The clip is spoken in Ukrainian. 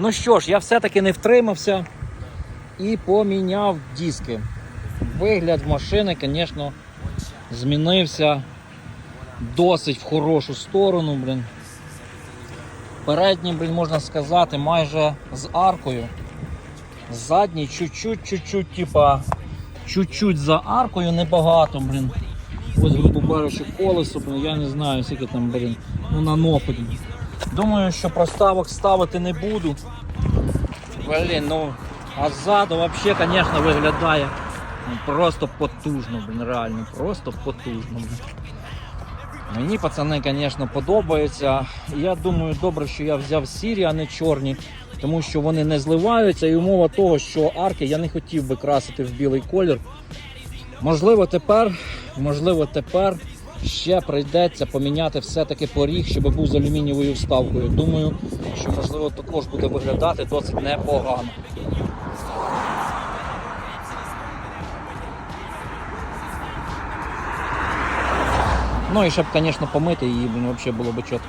Ну що ж, я все-таки не втримався і поміняв диски. Вигляд машини, звісно, змінився досить в хорошу сторону, блін. Передній, блін, можна сказати, майже з аркою. Задній чуть-чуть, чуть-чуть, типа, чуть-чуть за аркою, небагато, блін. Ось, грубо кажучи, колесо, блін, я не знаю, скільки там, блін, ну на нопить. Думаю, що проставок ставити не буду. Блін, ну, а ззаду взагалі, звісно, виглядає ну, просто потужно, блін, реально, просто потужно. Блін. Мені пацани, звісно, подобаються. Я думаю, добре, що я взяв сірі, а не чорні, тому що вони не зливаються. І умова того, що арки я не хотів би красити в білий колір. Можливо, тепер, можливо, тепер ще прийдеться поміняти все-таки поріг, щоб був з алюмінієвою вставкою. Думаю, що можливо також буде виглядати досить непогано. Ну і щоб, звісно, помити її, взагалі було б чітко.